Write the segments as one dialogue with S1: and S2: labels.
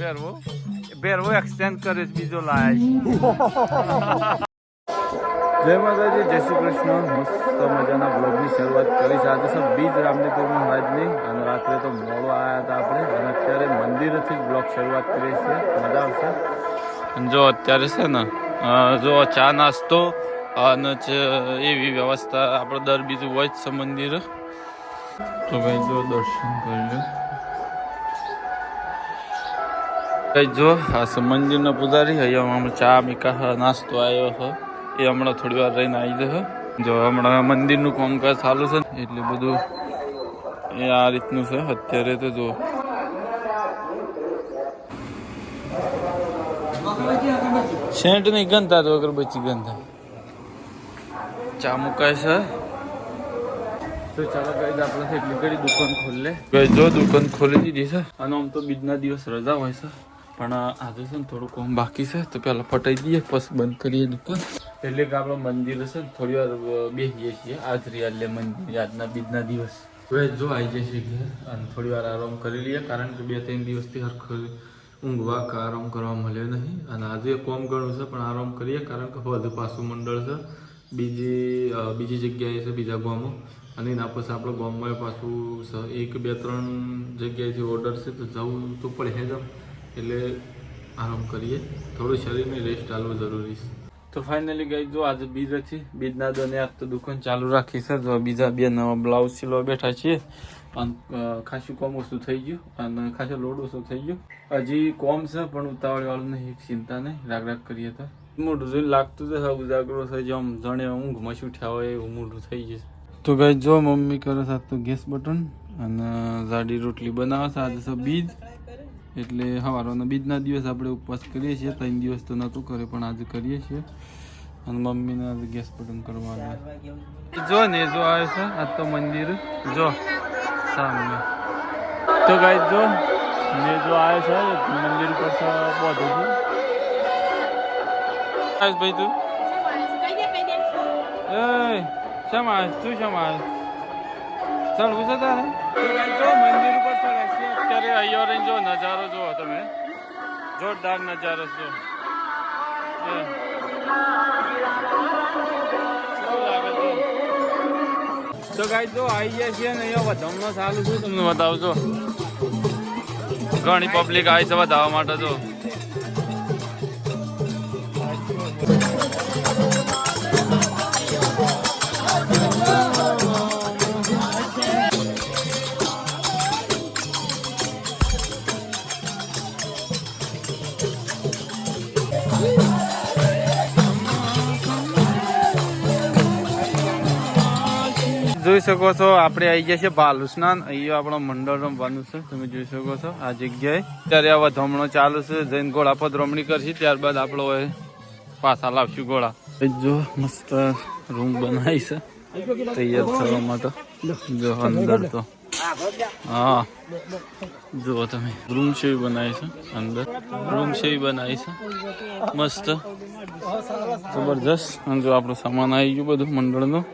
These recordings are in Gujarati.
S1: ભેરવો. ભેરવો એક્સચેન્જ કરે છે બીજો લાયા જય માતાજી જય શ્રી કૃષ્ણ. મસ્ત મજાના બ્લોગની શરૂઆત કરી છે. આજે સર બીજ રામદેવપુરમાં હાજની અને રાત્રે તો મોડો આવ્યા હતા આપણે અને અત્યારે મંદિરથી જ બ્લોગ શરૂઆત કરીએ છીએ. મજા આવશે? અને જો અત્યારે છે ને જો ચા નાસ્તો અને એવી વ્યવસ્થા આપણે દર બીજું હોય જ છે મંદિર. તો જો દર્શન કરી કઈ જો, આ મંદિરના પૂજારી અહીંયા હમણાં ચા મીકા નાસ્તો આવ્યો હતો એ હમણાં થોડી વાર રહીને આવી જશે. જો હમણાં મંદિરનું કામકાજ ચાલુ છે. ને એટલે બધું એ આ રીતનું છે. અત્યારે તો જો. સેન્ટ નહીં ગંધતા તો અગરબત્તી ગંધા. ચા મુકાય છે. તો ચાલો કઈ આપણે એટલી ઘડી દુકાન ખોલે જો દુકાન ખોલી દીધી છે. અને આમ તો બીજના દિવસ રજા હોય છે. પણ આજે છે ને થોડું કામ બાકી છે તો પેલા ફટાઈ દઈએ પછી બંધ કરીએ દુકાન. એટલે કે આપણે મંદિર છે ને થોડી વાર બેસીએ છીએ. આજ રિયાલે મંદિર આજના બીજના દિવસ. હવે જો આવી જશે ઘેર અને થોડી વાર આરામ કરી લઈએ કારણ કે બે ત્રણ દિવસથી સરખો ઊંઘવા કે આરામ કરવા મળ્યો નહીં. અને આજે કોમ ઘણું છે પણ આરામ કરીએ કારણ કે વધુ પાછું મંડળ છે. બીજી બીજી જગ્યાએ છે બીજા ગામો. અને એના પછી આપણે ગામમાં પાછું એક, બે, ત્રણ જગ્યાએથી ઓર્ડર છે તો જવું તો પડે જ એટલે આરામ કરીએ. થોડું શરીરને રેસ્ટ આલવું જરૂરી છે. તો ફાઇનલી ગઈ જો આજે બીજ હતી બીજના દોને આજ તો દુકાન ચાલુ રાખી છે. જો બીજા બે નવા બ્લાઉઝ સિલવા બેઠા છીએ. અને ખાસું કોમ ઓછું થઈ ગયું અને ખાસો લોડ ઓછો થઈ ગયો. હજી કોમ છે, પણ ઉતાવળવાળું નહીં, ચિંતા નહીં. રાગ રાગ કરીએ તો. મોઢું જોઈને લાગતું તો ઉજાગરો થઈ જાય. આમ ઊંઘ મસી ઉઠ્યા હોય એવું મોઢું થઈ જશે. તો ગઈ જો મમ્મી કરે છે તો ગેસ બટન અને જાડી રોટલી બનાવે છે. આજે છે બીજ. એટલે સવારોના બીજના દિવસ આપણે ઉપવાસ કરીએ છીએ. ત્રણ દિવસ તો નહોતું કરે પણ આજે કરીએ છીએ. અને મમ્મીને આજે ગેસ બટન કરવાના. જો ને જો આવે છે આ તો મંદિર. જો સામે. તો ગાઈ જો ને જો આવે છે મંદિર પર બધું. છે ભાઈ તું? એ શેમ આવે શું શેમ આવે ચડવું છે તારે જો મંદિર ઉપર ચડે છે, અત્યારે અહીંયા જો નજારો જુઓ તમે. જોરદાર નજારો છે? તો ગાઈ જો આવી ગયા છીએ ને, અહીંયા વધામણો ચાલુ છું, તમને બતાવજો. ઘણી પબ્લિક આવી છે, વધાવવા માટે જો. જોઈ શકો છો, આપણે આવી ગયા છે બાલુસ્નાન અહીંયા આપણો મંડળ રમવાનું છે, તમે જોઈ શકો છો, આ જગ્યાએ. ત્યારે આવા ધમણો ચાલુ છે, જઈને ઘોડા પદ રમણી કરશે, ત્યારબાદ આપણો પાછા લાવશું ઘોડા. જો મસ્ત રૂમ બનાવી છે, તૈયાર થવા માટે. જો અંદર તો. હા. જુઓ તમે, રૂમ છે બનાવી છે, અંદર. રૂમ છે બનાવી છે, મસ્ત. જબરજસ્ત. જો આપણો સામાન આવી ગયું બધું મંડળનું.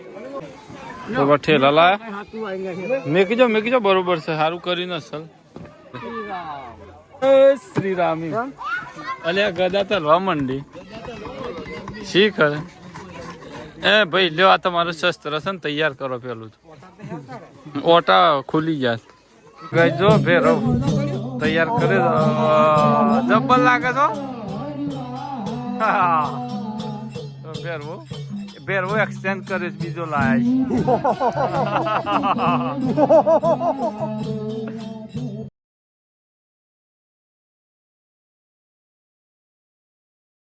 S1: તો બા ઠેલા લાયા? મેકી જો મેકી જો બરોબર છે સારું કરી નસલ શ્રી રામી. અલે આ ગદા તો રવા મંડી. શી કરે? એ ભાઈ લ્યો આ તમારું શસ્ત્ર છે ને તૈયાર કરો પેલું ઓટા ખુલી ગયા ગઈ જો ભેરો તૈયાર કરે જબ્બર લાગે છો હા. તો ભેરવો એક્સચેન્જ કરે છે બીજો લાયા છે.